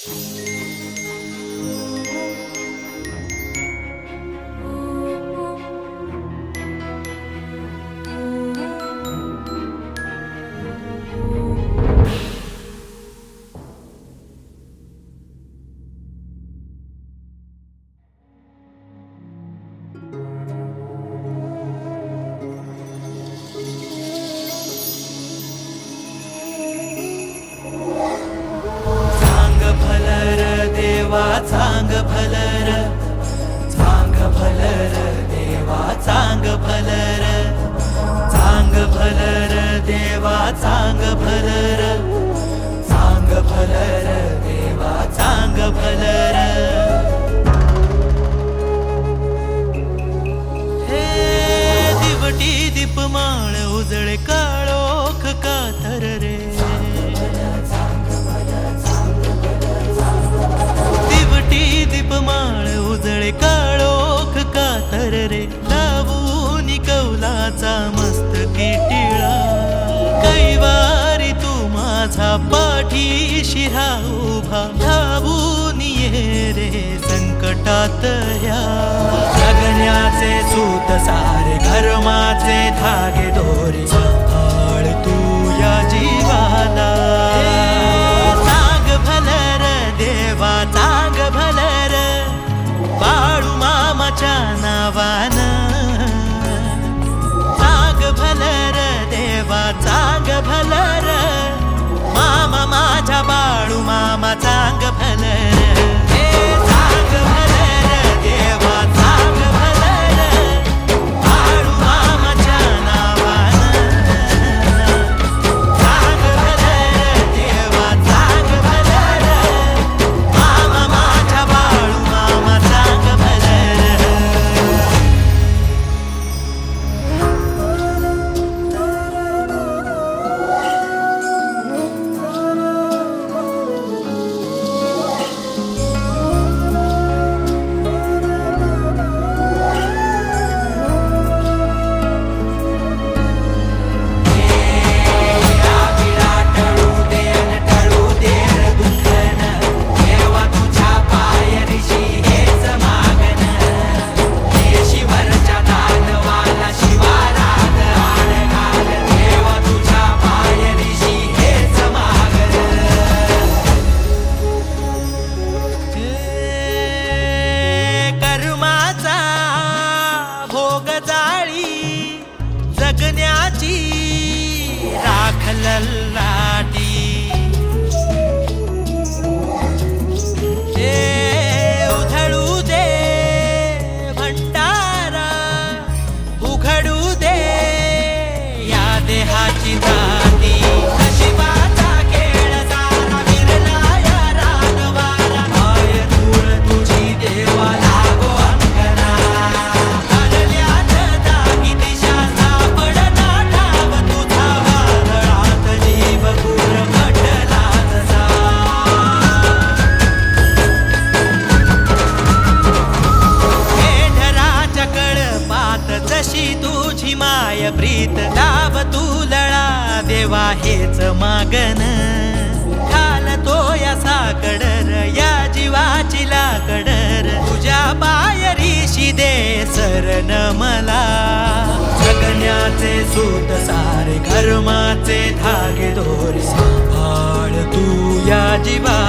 चांग देवा चांग भलर चांग भलर देवा चांग भलर चांग भलर देवा चांग भलर चांग भलर कौलाचा मस्त टिळा कैवारी तू माझा पाठीशी हा उभा धावून ये रे संकटात ह्या जगण्याचे सूत सारे धर्माचे धागे दोरी. भलर. मामा माझ्या बाळू मामा. للعديد कशी तुझी माय प्रीत लाभ तू लळा देवा हेच मागन घालतो या साकडर या जीवाची लाकडर. तुझ्या पायरीशी दे सरन मला. जगण्याचे सूत सारे कर्माचे धागे दोरी सांभाळ तू या जीवा